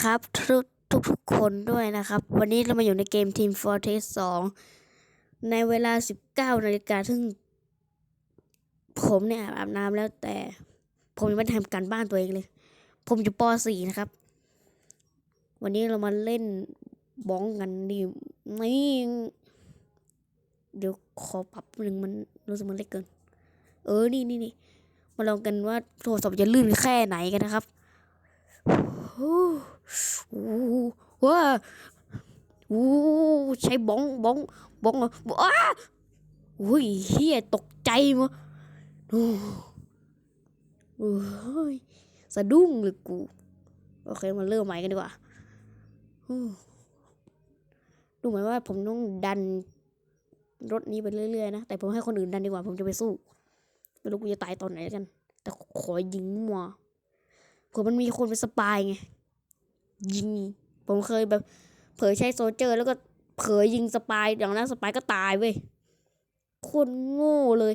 นะครับทุกทุกทุกคนด้วยนะครับ วันนี้เรามาอยู่ในเกม Team Fortress 2 ในเวลา 19นาฬิกาซึ่ง ผมเนี่ยอาบน้ำแล้วแต่ ผมยังไม่ทำการบ้านตัวเองเลย ผมอยู่ป .4 นะครับ วันนี้เรามาเล่นบ้องกันดินี่เดี๋ยวขอปรับหนึ่งมันรู้สึกมันเล็กเกิน เออ นี่นี่นี่มาลองกันว่าโทรศัพท์จะลื่นแค่ไหนกันนะครับ อ้ว้าโอ้ใช้บ้องบ้องบ้องอ้าโอ้ยเฮียตกใจมั้งโอ้ยสะดุ้งเลยกู โอเคมาเริ่มใหม่กันดีกว่าดูเหมือนว่าผมต้องดันรถนี้ไปเรื่อยๆนะ แต่ผมให้คนอื่นดันดีกว่า ผมจะไปสู้ไม่รู้กูจะตายตอนไหนกัน แต่ขอยิงมัวเผื่อมันมีคนเป็นสปายไง ยิง ผมเคยแบบ เผยใช้โซเจอร์ แล้วก็เผยยิงสปายอย่างนั้นสปายก็ตายเว้ยคนโง่เลย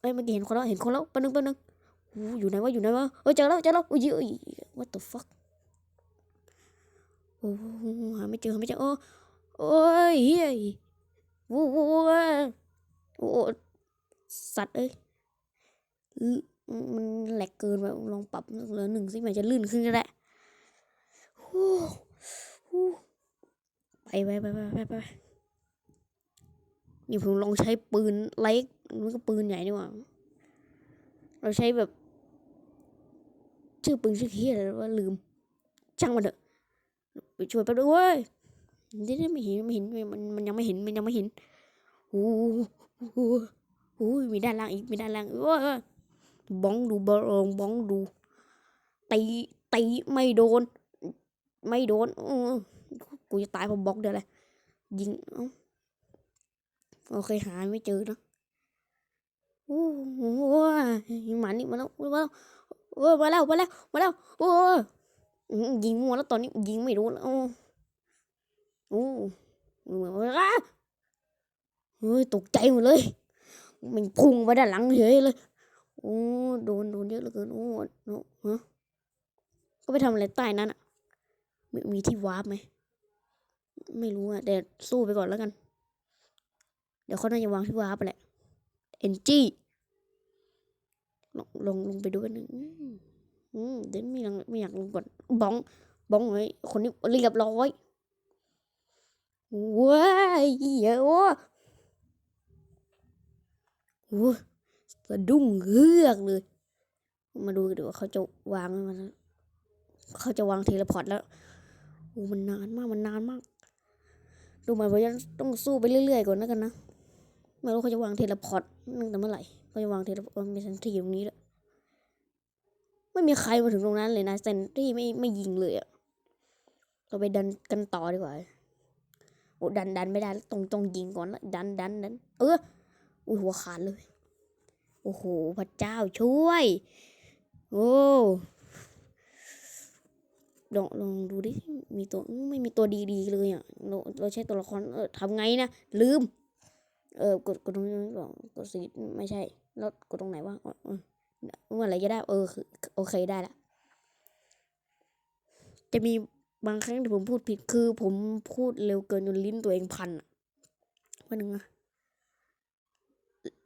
เอ้ยเมื่อกี้เห็นคนแล้วเห็นคนแล้วปนึงปนึงอยู่ไหนวะอยู่ไหนวะเออเจอแล้วเจอแล้วอุ้ยอุ้ย what the fuck โอ้หาไม่เจอหาไม่เจอโอ้โอ้ยเฮ้ยโอ้โหโอ้สัตว์เอ้ยมันแหลกเกินไปลองปรับเหลือหนึ่งสิมันจะลื่นขึ้นก็ได้ ไปไปไปไปไปไปนี่ผมลองใช้ปืนไลท์มันก็ปืนใหญ่นี่หว่า เราใช้แบบ ชื่อปืนชื่อเฮียอะไรว่าลืมช่างมันเถอะไปช่วยแป๊บนึงเว้ยเดี๋ยวไม่เห็นไม่เห็นมันมันยังไม่เห็นมันยังไม่เห็นโอ้โหโอ้ยมีด้านล่างอีกมีด้านล่างโอ้ยบ้องดูบอลบ้องดูตีตีไม่โดน ไม่โดนอื้อกูจะตายเพราะบล็อกเดี๋ยวเลยยิงเอาโอเคหาไม่เจอนะโอ้โหหมานี่มาแล้วมาแล้วโอ้ยมาแล้วมาแล้วมาแล้วโอ้ยยิงมัวแล้วตอนนี้ยิงไม่โดนแล้วโอ้โอ้เหมือนว่าเฮ้ยตกใจหมดเลย มันพุ่งไปด้านหลังเฉยเลยโอ้โดนโดนเยอะเหลือเกินโอ้โนฮะก็ไปทำอะไรใต้นั้นอะ มีมีที่วาร์ปไหม ไม่รู้อะแต่สู้ไปก่อนแล้วกัน เดี๋ยวเขาน่าจะวางที่วาร์ปไปแหละ เอ็นจีลงลงลงไปดูกันหนึ่งอืมเดี๋ยวไม่อยากไม่อยากลงก่อนบ้องบ้องเลยคนนี้เรียบร้อยว้ายเยอะโอ้สะดุ้งเฮือกเลย มาดูกันดีว่าเขาจะวางมันเขาจะวางเทเลพอร์ตแล้ว โอ้มันนานมากมันนานมาก ดูเหมือนว่าจะต้องสู้ไปเรื่อยๆก่อนแล้วกันนะไม่รู้เขาจะวางเทเลพอร์ตตั้งแต่เมื่อไหร่เขาจะวางเทเลพอร์ตในทันทีตรงนี้แล้วไม่มีใครมาถึงตรงนั้นเลยนะเซนที่ไม่ไม่ยิงเลยอะเราไปดันกันต่อดีกว่าโอ้ดันดันไม่ได้แล้วตรงตรงยิงก่อนละดันดันดันเอออุ้ยหัวขาดเลย โอ้โหพระเจ้าช่วย โอ้ ลองลองดูดิ มีตัวไม่มีตัวดีๆเลยอะ เราเราใช้ตัวละครเออทำไงนะ ลืม เออกดกดตรงนี้ก่อนกดสีไม่ใช่ แล้วกดตรงไหนวะเมื่อไหร่จะได้ เออคือโอเคได้ละ จะมีบางครั้งที่ผมพูดผิดคือ ผมพูดเร็วเกินจนลิ้นตัวเองพันอะวันหนึ่งอะ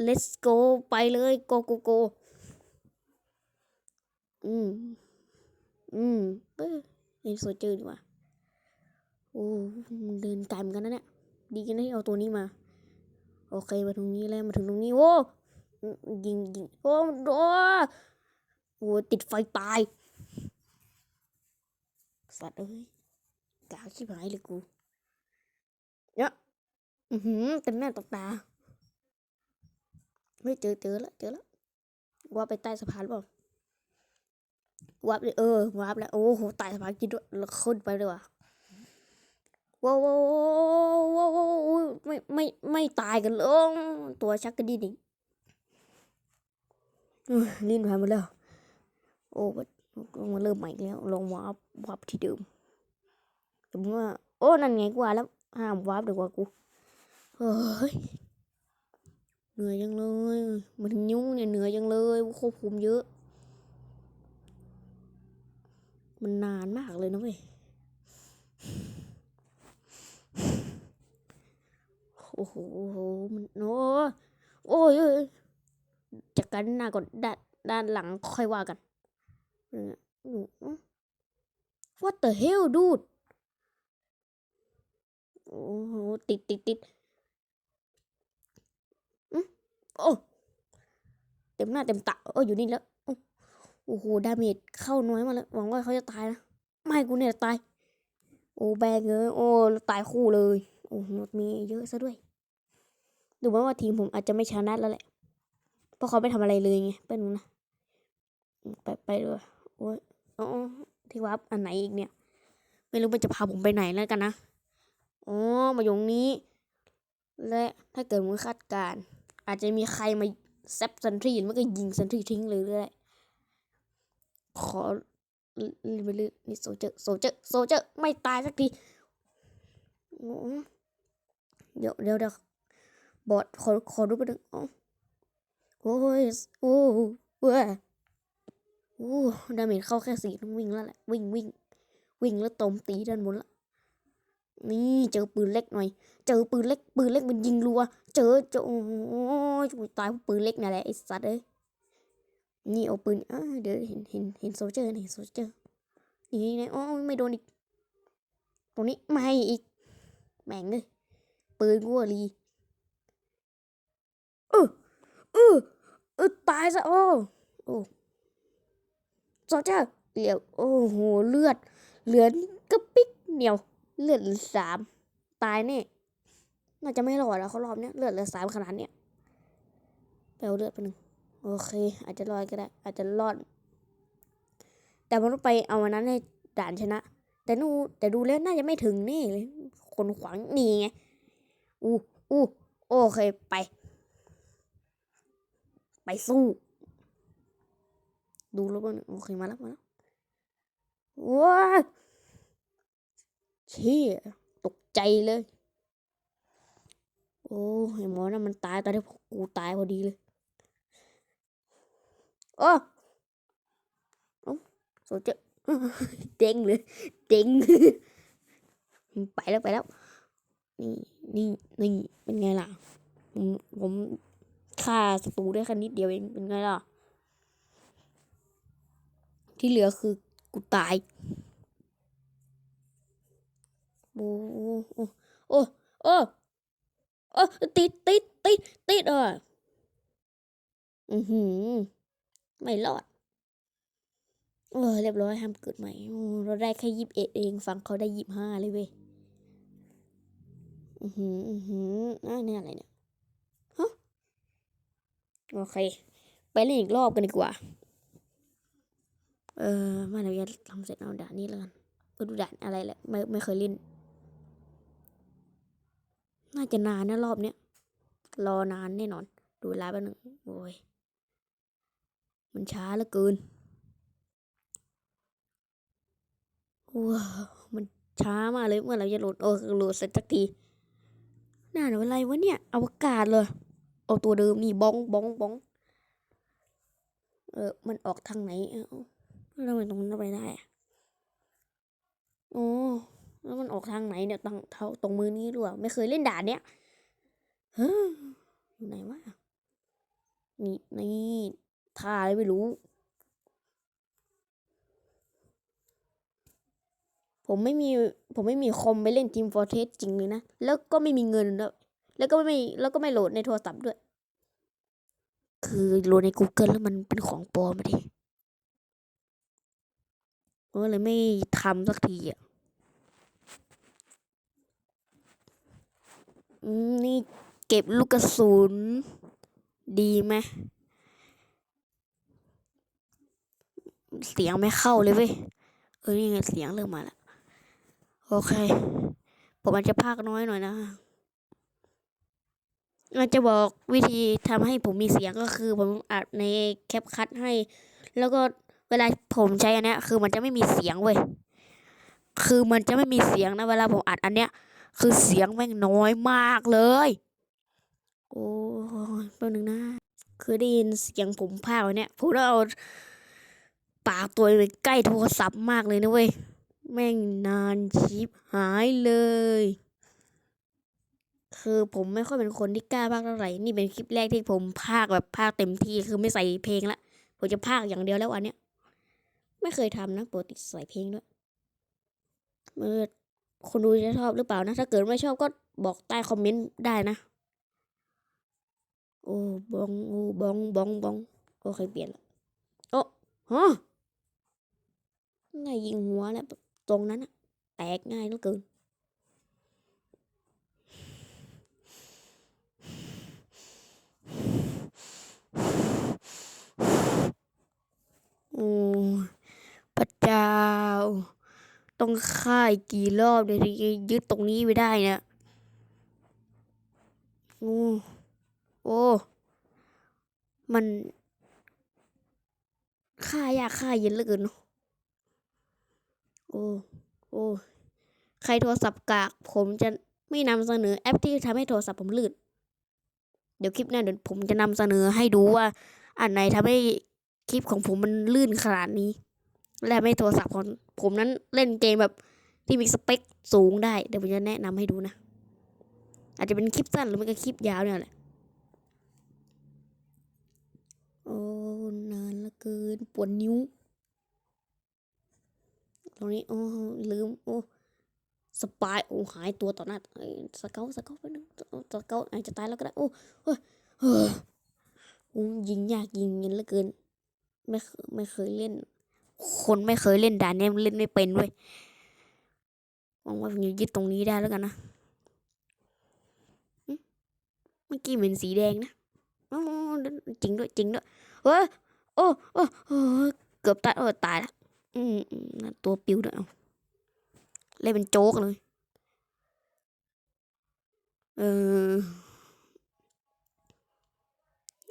let's go ไปเลย go go go อืมอืมเออเอ็นโซเจอร์ดีกว่า โอ้มันเดินไกลเหมือนกันนะเนี่ย ดีกันที่เอาตัวนี้มา โอเคมาตรงนี้แล้วมาถึงตรงนี้ โอ้ยิงยิงโอ้โอ้โอ้ติดไฟตาย สัตว์เอ้ยกากชิบหายเลยกูเนี่ยอือหือเต็มหน้าตกตาเฮ้ยเจอเจอแล้วเจอแล้วว่าไปใต้สะพานหรือเปล่า วับเลยเออวับแล้วโอ้โหใต้สะพานกินด้วยแล้วขึ้นไปเลยว่ะว้าวว้าวว้าวว้าวว้าวไม่ไม่ไม่ตายกันเลยตัวชักกระดิ่งลิ้นหายหมดแล้ว โอ้มันเริ่มใหม่แล้ว ลงวับวับที่เดิมสมมติว่า โอ้นั่นไงกว่าแล้วห้ามวับดีกว่ากูเฮ้ยเหนื่อยจังเลย มันยุ่งเนี่ยเหนื่อยจังเลยควบคุมเยอะ มันนานมากเลยนะเว้ย โอ้โห มันโอ้โอ้ยจากกันหน้าก่อนด้านด้านหลังค่อยว่ากัน What the hell dude โอ้โหติดติดติดอืมโอ้ เต็มหน้าเต็มตาโอ้อยู่นี่แล้ว โอ้โห ดาเมจเข้าน้อยมากเลยหวังว่าเขาจะตายนะ ไม่กูเนี่ยตาย โอ้แบงเอ้ยโอ้ตายคู่เลย โอ้โหมีเยอะซะด้วย ดูเหมือนว่าทีมผมอาจจะไม่ชนะแล้วแหละ เพราะเขาไม่ทำอะไรเลยไงเป็นนะ ไปไปเลยโอ้ยอ๋อที่วับอันไหนอีกเนี่ย ไม่รู้มันจะพาผมไปไหนแล้วกันนะ อ๋อ มาอยู่ตรงนี้ และถ้าเกิดมึงคาดการ อาจจะมีใครมาแซปซันทรีหรือไม่ก็ยิงซันทรีทิ้งเลยก็ได้ ขอรีบไปเลยนี่โซเจอร์โซเจอร์โซเจอร์ไม่ตายสักทีโอ้เดี๋ยวเดี๋ยวเดี๋ยวบอดขอขอดูไปหนึ่งอ๋อโอ้ยโอ้เว้ยโอ้ดาเมจเข้าแค่สี่ต้องวิ่งแล้วแหละวิ่งวิ่งวิ่งแล้วตมตีด้านบนละนี่เจอปืนเล็กหน่อย เจอปืนเล็กปืนเล็กมันยิงรัว เจอเจอโอ้ยตายพราะปืนเล็กนั่นแหละไอ้สัตว์เอ้ย นี่เอาปืนอ่าเดี๋ยวเห็นเห็นเห็นโซเจอร์นี่โซเจอร์นี่นะอ๋อไม่โดนอีก ตรงนี้ไม่อีกแม่งเลยปืนกูอะรีเออเออเออตายซะโอ้โอ้โซเจอร์เหลียวโอ้โหเลือด เหลือนกระปิกเหนียวเลือดสามตายแน่น่าจะไม่รอดแล้วเขารอบเนี้ยเลือดเหลือสามขนาดเนี้ยไปเอาเลือดไปหนึ่ง โอเค อาจจะรอดก็ได้ อาจจะรอด แต่มันต้องไปเอาวันนั้นให้ด่านชนะ แต่นูแต่ดูแล้วน่าจะไม่ถึงนี่เลย คนขวางนี่ไง อู้อู้โอเคไป ไปสู้ ดูแล้วบ้างโอเคมาแล้วมาแล้วว้าเชี่ยตกใจเลย โอ้ยหมอนั่นมันตายตอนที่กูตายพอดีเลย โอ้เอ้าโซเจอร์เด้งเลยเด้งไปแล้วไปแล้ว นี่นี่นี่เป็นไงล่ะ ผมผมฆ่าศัตรูได้แค่นิดเดียวเองเป็นไงล่ะ ที่เหลือคือกูตายโอ้โอ้โอ้โอ้โอ้โอ้ติดติดติดติดอะอือหือ ไม่รอด เออเรียบร้อยห้ามเกิดใหม่เราได้แค่ยิบเอ็ดเองฟังเขาได้ยิบห้าเลยเว้ยอือหืออือหืออ่าเนี่ยอะไรเนี่ยฮะโอเค ไปเล่นอีกรอบกันดีกว่า เออมาเดี๋ยวจะทำเสร็จเอาด่านนี้แล้วกันไปดูด่านอะไรแหละไม่ไม่เคยเล่น น่าจะนานนะรอบเนี้ยรอนานแน่นอน ดูเวลาแป๊บนึงโอ้ย มันช้าเหลือเกินว้าวมันช้ามากเลยเมื่อไร่จะโหลดโอ้โหลดเสร็จสักทีน่าหนูอะไรวะเนี่ยอวกาศเลยเอาตัวเดิมนี่บ้องบ้องบ้องเออ มันออกทางไหนเอ้าแล้วทำไมตรงนั้นไปได้อะโอ้แล้วมันออกทางไหนเนี่ยตรงเท้าตรงมือนี้ด้วยไม่เคยเล่นด่านเนี้ยเฮ้ยอยู่ไหนวะนี่นี่ ท่าอะไรไม่รู้ ผมไม่มี ผมไม่มีคอมไปเล่นทีมฟอร์เทสจริงเลยนะ แล้วก็ไม่มีเงินด้ว แล้วก็ไม่แล้วก็ไม่โหลดในโทรศัพท์ด้วย คือโหลดใน Google แล้วมันเป็นของปลอมมาดิก็เลยไม่ทำสักทีอะนี่เก็บลูกกระสุนดีไหม เสียงไม่เข้าเลยเว้ย เออ นี่ไงเสียงเริ่มมาแล้ว โอเค ผมอาจจะพากน้อยหน่อยนะอาจจะบอกวิธีทำให้ผมมีเสียงก็คือ ผมอัดในแคปคัทให้ แล้วก็เวลาผมใช้อันเนี้ย คือมันจะไม่มีเสียงเว้ย คือมันจะไม่มีเสียงนะ เวลาผมอัดอันเนี้ย คือเสียงแม่งน้อยมากเลย โอ้ยแป๊บนึงนะ คือได้ยินเสียงผมพากเนี่ยผมต้องเอา ปากตัวไปใกล้โทรศัพท์มากเลยนะเว้ย แม่งนานชิบหายเลย คือผมไม่ค่อยเป็นคนที่กล้าพากเท่าไหร่ นี่เป็นคลิปแรกที่ผมพากแบบพากเต็มที่คือไม่ใส่เพลงละผมจะพากอย่างเดียวแล้วอันเนี้ย ไม่เคยทำนะปกติใส่เพลงด้วยเออคนดูจะชอบหรือเปล่านะ ถ้าเกิดไม่ชอบก็บอกใต้คอมเมนต์ได้นะ โอ้บองโอ้บองบองบองโอเคเปลี่ยนละโอ้ฮะ ง่ายยิงหัวแล้วตรงนั้นอะแตกง่ายเหลือเกินโอ้พระเจ้า ต้องฆ่าอีกกี่รอบเลยถึงจะยึดตรงนี้ไว้ได้เนี่ยโอ้โอ้ มันฆ่ายากฆ่าเย็นเหลือเกินเนอะ อ้โอ้ใครโทรศัพท์กาก ผมจะไม่นำเสนอแอปที่ทำให้โทรศัพท์ผมลื่นเดี๋ยวคลิปหน้าเดี๋ยวผมจะนำเสนอให้ดูว่า อันไหนทำให้คลิปของผมมันลื่นขนาดนี้ และไม่โทรศัพท์ของผมนั้นเล่นเกมแบบที่มีสเปคสูงได้ เดี๋ยวผมจะแนะนำให้ดูนะ อาจจะเป็นคลิปสั้นหรือไม่ก็คลิปยาวเนี่ยแหละ โอ้นานลือเกินปวดนิ้ว ตรงนี้โอ้ลืมโอ้สปายโอ้หายตัวต่อหน้าเอ้สเกลสเกลไปหนึ่งสเกลอาจจะตายแล้วก็ได้โอ้เฮ้ยเฮ้ยโอ้ยิงยากยิงเงินเหลือเกิน ไม่เคไม่เคยเล่น คนไม่เคยเล่นด่านเนี้ยมันเล่นไม่เป็นเว้ยหวังว่าผมจะยึดตรงนี้ได้แล้วกันนะเมื่อกี้เหมือนสีแดงนะอ๋อจริงด้วยจริงด้วยเฮ้ยโอ้โอ้เกือบตายเออตายละ อืมตัวปิวด้วยเอเล่นเป็นโจ๊กเลย เออ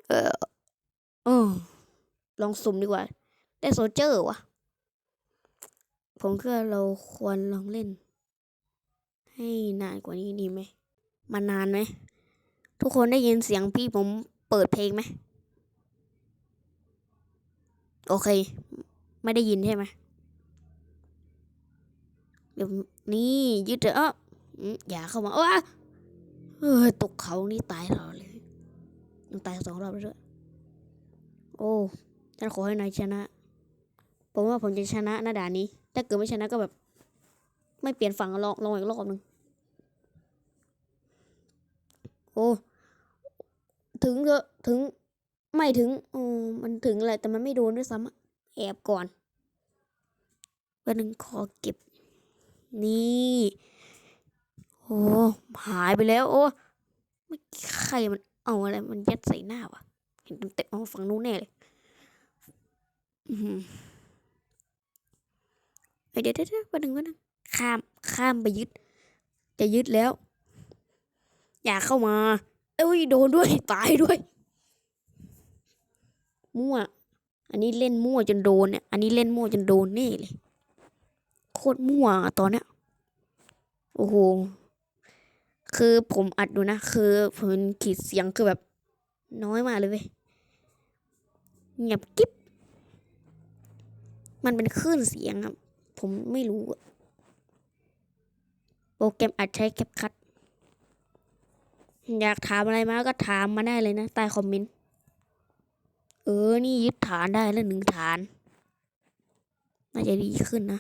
เออเออลองสุ่มดีกว่า ได้โซเจอร์วะผมคิดว่าเราควรลองเล่น ให้นานกว่านี้ดีไหม มานานไหม ทุกคนได้ยินเสียงพี่ผมเปิดเพลงไหม โอเค ไม่ได้ยินใช่ไหมเดี๋ยวนี่ยึดเถอะอย่าเข้ามาเออเออตกเขานี่ตายเราเลยยังตายสองรอบแล้วด้วยโอ้ฉันขอให้นายชนะ ผมว่าผมจะชนะหน้าด่านนี้ ถ้าเกิดไม่ชนะก็แบบ ไม่เปลี่ยนฝั่งลองลองอีกรอบหนึ่งโอ้ถึงเถอะถึงไม่ถึงอ๋อมันถึงแหละแต่มันไม่โดนด้วยซ้ำอะ แอบก่อนวันหนึ่งขอเก็บ นี่โอ้หายไปแล้ว โอ้ไม่ใครมันเอาอะไรมันยัดใส่หน้าวะเห็นเต็มๆอ๋อฝั่งนู้นแน่เลยอือหือเอ้ยเดี๋ยวเดี๋ยวเดี๋ยววันหนึ่งวันหนึ่งข้ามข้ามไปยึด จะยึดแล้ว อย่าเข้ามา เอ้ยโดนด้วยตายด้วยมั่ว อันนี้เล่นมั่วจนโดนเนี่ย อันนี้เล่นมั่วจนโดนนี่เลย โคตรมั่วอะตอนเนี้ย โอ้โห คือผมอัดดูนะ คือผมขีดเสียงคือแบบ น้อยมากเลยเว้ยเงียบกิ๊บ มันเป็นคลื่นเสียงครับ ผมไม่รู้อะโปรแกรมอัดใช้แคปคัทอยากถามอะไรมาก็ถามมาได้เลยนะ ใต้คอมเมนต์ เออ นี่ยึดฐานได้แล้วหนึ่งฐาน น่าจะดีขึ้นนะ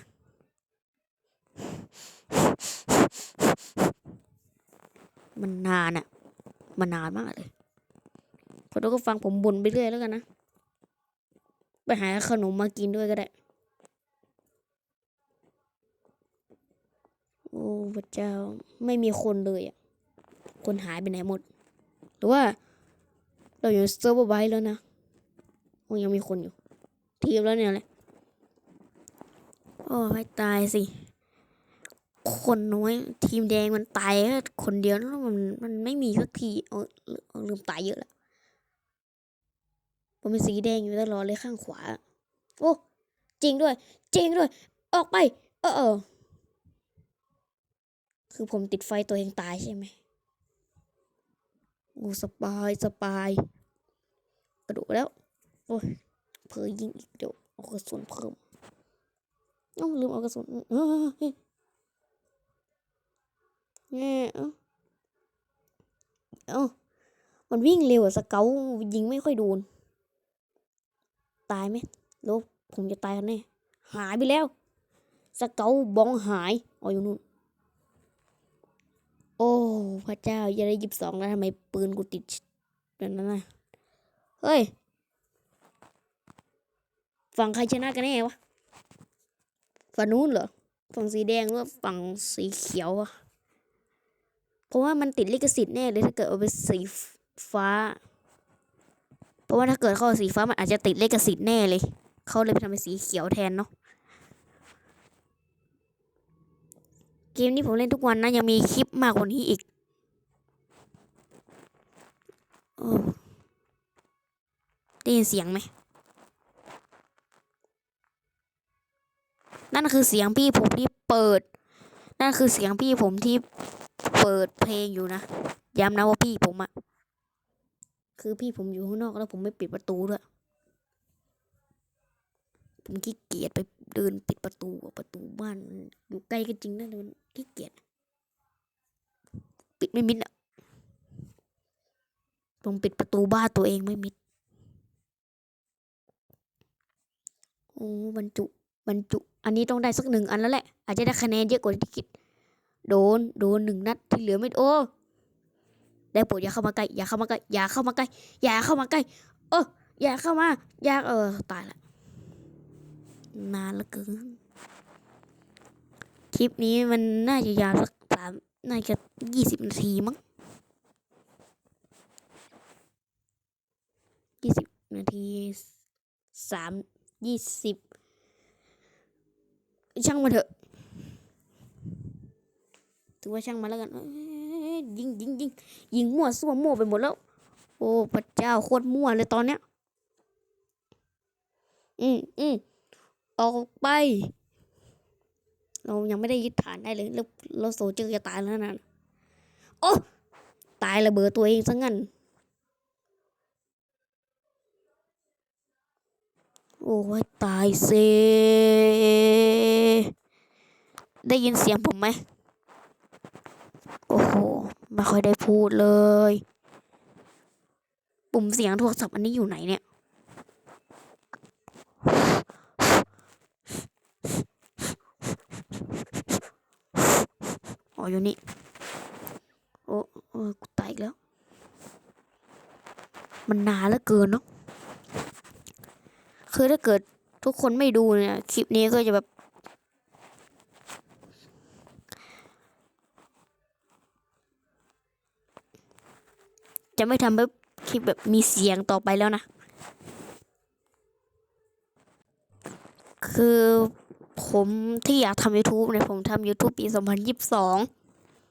มันนานอะมันนานมากเลยคนดูก็ฟังผมบ่นไปเรื่อยแล้วกันนะ ไปหาขนมมากินด้วยก็ได้ โอ้พระเจ้าไม่มีคนเลยอะคนหายไปไหนหมด หรือว่า เราอยู่เซิร์ฟเวอร์ไว้แล้วนะ โอ้ยังมีคนอยู่ ทีมแล้วเนี่ยแหละโอ้ให้ตายสิ คนน้อย ทีมแดงมันตายแค่คนเดียวแล้วมันมันไม่มีสักทีเออลืมตายเยอะแล้วผมเป็นสีแดงอยู่ตลอดเลยข้างขวา โอ้จริงด้วย จริงด้วย ออกไป เออเออคือผมติดไฟตัวเองตายใช่ไหมโอ้สบายสบาย กระโดดแล้ว โอ้ยเพอยิงอีกเดี๋ยวเอากระสุนเพิ่มเอ้าลืมเอากระสุนเนี่ยเอ้าเอ้ามันวิ่งเร็วอะสเกลยิงไม่ค่อยโดน ตายไหมแลบผมจะตายกันแน่หายไปแล้ว สเกลบองหายอ๋ออยู่นู่นโอ้พระเจ้าอย่าได้ยิบสองแล้วทำไมปืนกูติดแบบนั้นน่ะเฮ้ย ฝั่งใครชนะกันแน่วะ ฝั่งนู้นเหรอ ฝั่งสีแดงหรือฝั่งสีเขียวอะเพราะว่ามันติดลิขสิทธิ์แน่เลยถ้าเกิดเอาไปสีฟ้า เพราะว่าถ้าเกิดเข้าสีฟ้ามันอาจจะติดลิขสิทธิ์แน่เลย เขาเลยไปทำเป็นสีเขียวแทนเนาะ เกมนี้ผมเล่นทุกวันนะยังมีคลิปมากกว่านี้อีกอได้ยินเสียงไหม นั่นคือเสียงพี่ผมที่เปิด นั่นคือเสียงพี่ผมที่เปิดเพลงอยู่นะ ย้ำนะว่าพี่ผมอะคือพี่ผมอยู่ข้างนอกแล้วผมไม่ปิดประตูด้วย ผมขี้เกียจไปเดินปิดประตูประตูบ้านมันอยู่ใกล้ก็จริงนะแต่มันขี้เกียจปิดไม่มิดอะผมปิดประตูบ้านตัวเองไม่มิด โอ้บรรจุ บรรจุ อันนี้ต้องได้สักหนึ่งอันแล้วแหละ อาจจะได้คะแนนเยอะกว่าที่คิด โดน โดนหนึ่งนัดที่เหลือไม่โอ้ ได้โปรดอย่าเข้ามาใกล้ อย่าเข้ามาใกล้ อย่าเข้ามาใกล้ อย่าเข้ามาใกล้ เออ อย่าเข้ามา อย่าเออ ตายละ นานลือเกิน คลิปนี้มันน่าจะยาวสักสามน่าจะยี่สิบนาทีมั้งยี่สิบนาทีสามยี่สิบ ช่างมาเถอะถือว่าช่างมาแล้วกันยิงยิงยิงยิงมั่วซั่วมั่วไปหมดแล้ว โอ้พระเจ้าโคตรมั่วเลยตอนเนี้ยอืมอืมออกไป เรายังไม่ได้ยึดฐานได้เลยแล้วเราโซเจอจะตายแล้วนะโอ้ตายระเบิดตัวเองซะงั้นโอ้ยตายเซ ได้ยินเสียงผมไหม โอ้โห ไม่ค่อยได้พูดเลย ปุ่มเสียงโทรศัพท์อันนี้อยู่ไหนเนี่ย อ๋ออยู่นี่ โอ้โอ้กูตายแล้ว มันนานเหลือเกินเนาะ คือถ้าเกิดทุกคนไม่ดูเนี่ย คลิปนี้ก็จะแบบ จะไม่ทำแบบคลิปแบบมีเสียงต่อไปแล้วนะ คือผมที่อยากทำ YouTube เนี่ยผมทำ YouTube ปี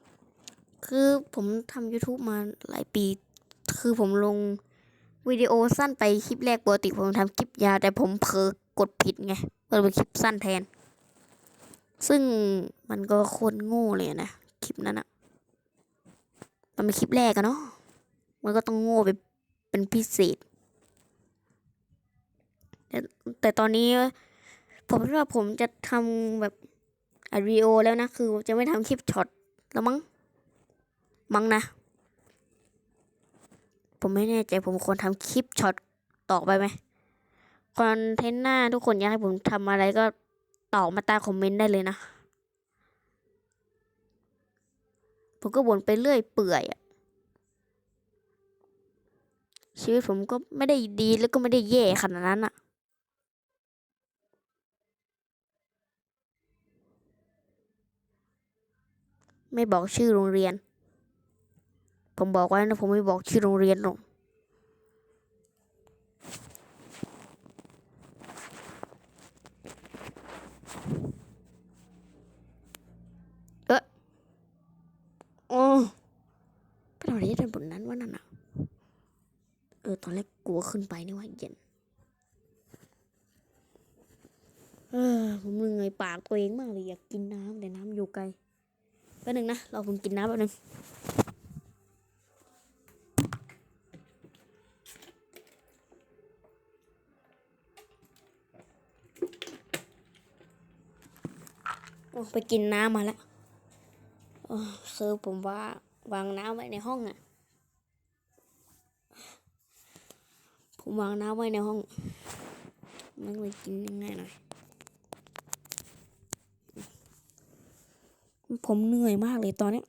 2022 คือผมทำ YouTube มาหลายปี คือผมลงวิดีโอสั้นไปคลิปแรกปกติผมทำคลิปยาวแต่ผมเผลอกดผิดไงก็เลยเป็นคลิปสั้นแทน ซึ่งมันก็โคตรโง่เลยนะ คลิปนั้นอะมันเป็นคลิปแรกอะเนาะ มันก็ต้องโง่ไปเป็นพิเศษ แต่แต่ตอนนี้ผมคิดว่าผมจะทำแบบอัดวีโอแล้วนะ คือจะไม่ทำคลิปช็อตแล้วมั้ง มั้งนะ ผมไม่แน่ใจผมควรทำคลิปช็อตต่อไปไหมคอนเทนต์หน้าทุกคนอยากให้ผมทำอะไรก็ตอบมาใต้คอมเมนต์ได้เลยนะ ผมก็บ่นไปเรื่อยเปื่อยอะ ชีวิตผมก็ไม่ได้ดีแล้วก็ไม่ได้แย่ขนาดนั้นอะไม่บอกชื่อโรงเรียน ผมบอกไว้นะผมไม่บอกชื่อโรงเรียนหรอกเอะโอ้ไปทำอะไรด้านบนนั้นวะนั่นน่ะ เออ ตอนแรกกลัวขึ้นไปนี่ว่าเย็น เออ ผมเหนื่อยปากตัวเองมากเลยอยากกินน้ำแต่น้ำอยู่ไกลแป๊บนึงนะ เราผมกินน้ำแป๊บนึงไปกินน้ำมาแล้วโอ้คือผมว่าวางน้ำไว้ในห้องอะ่ะ ผมวางน้ำไว้ในห้อง มันเลยกินง่ายหน่อย ผมเหนื่อยมากเลยตอนนี้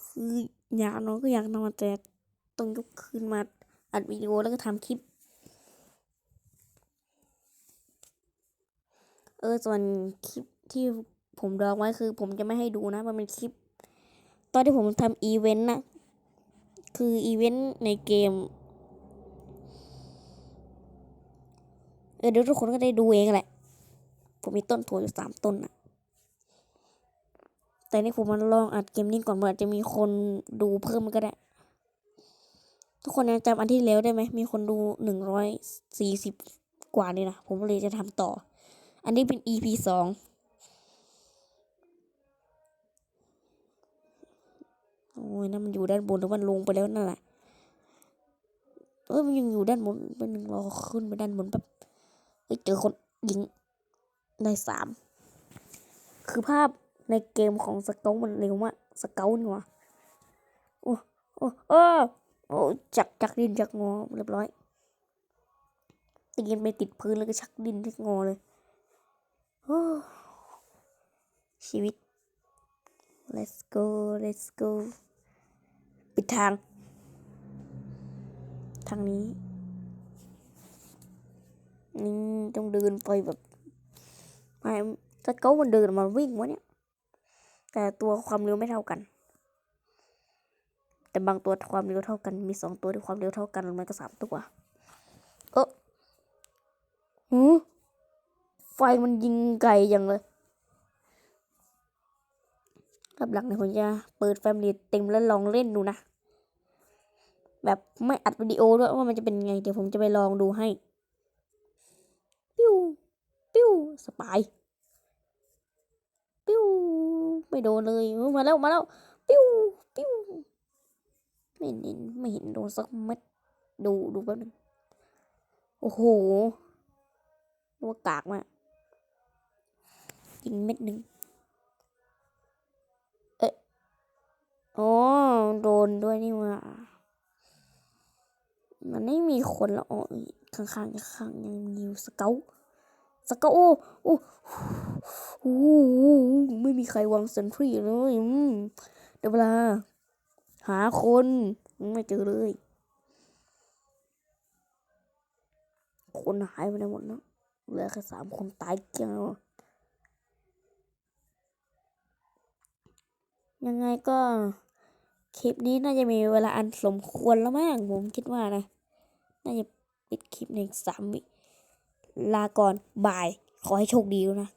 คืออยากนอนก็อยากนอนแต่ต้องยกคืนมาอัดวิดีโอแล้วก็ทำคลิป เออ ส่วนคลิปที่ผมดองไว้คือ ผมจะไม่ให้ดูนะ มันเป็นคลิป ตอนที่ผมทำอีเวนต์นะ คืออีเวนต์ในเกม เออเดี๋ยวทุกคนก็ได้ดูเองแหละ ผมมีต้นถั่วอยู่สามต้นนะแต่นี่ผมมันลองอัดเกมนี้ก่อนมันอาจจะมีคนดูเพิ่มก็ได้ ทุกคนยังจำอันที่แล้วได้ไหม มีคนดูหนึ่งร้อยสี่สิบกว่านี่นะ ผมเลยจะทำต่อ อันนี้เป็น EP สอง โอ้ยนั่นมันอยู่ด้านบนหรือมันลงไปแล้วนั่นแหละเออมันยังอยู่ด้านบนเป็นหนึ่งรอขึ้นไปด้านบนแบบเฮ้ยเจอคนยิงได้สามคือภาพในเกมของสเกลมันเร็วมากสเกลนี่วะโอ้โอ้เออโอ้จักจักดินจักงอเรียบร้อยตีนไปติดพื้นแล้วก็ชักดินชักงอเลยโอ้ชีวิต let's go let's go ปิดทาง ทางนี้ นี่ต้องเดินไปแบบไม่สเกลมันเดินมาวิ่งวะเนี่ย แต่ตัวความเร็วไม่เท่ากัน แต่บางตัวความเร็วเท่ากัน มีสองตัวที่ความเร็วเท่ากันมันก็สามตัว เออหูไฟมันยิงไกลอย่างเลยรับหลังเนี่ยผมจะเปิดแฟมลี่เต็มแล้วลองเล่นดูนะ แบบไม่อัดวิดีโอด้วยว่ามันจะเป็นไง เดี๋ยวผมจะไปลองดูให้ ปิ้ว ปิ้ว สปาย ปิ้ว ไม่โดนเลย มาแล้ว มาแล้ว ปิ้ว ปิ้ว ไม่เห็น ไม่เห็นโดนสักเม็ด ดู ดูแป๊บนึง โอ้โหว่ากากมากยิงเม็ดหนึ่งเอ๊ะอ๋อ โดนด้วยนี่ว่า มันไม่มีคนล้วอ๋อข้างๆข้างๆยังมีอยู่สเกลสเกลโอ้โอ้โอโหไม่มีใครวางเซนทรีเลยเดี๋ยวเวลา หาคนไม่เจอเลย คนหายไปไหนหมดแล้วเหลือแค่สามคนตายเกลี้ยงแล้วยังไงก็คลิปนี้น่าจะมีเวลาอันสมควรแล้วมั้งผมคิดว่านะ น่าจะปิดคลิปในสามวิลาก่อนบาย ขอให้โชคดีนะ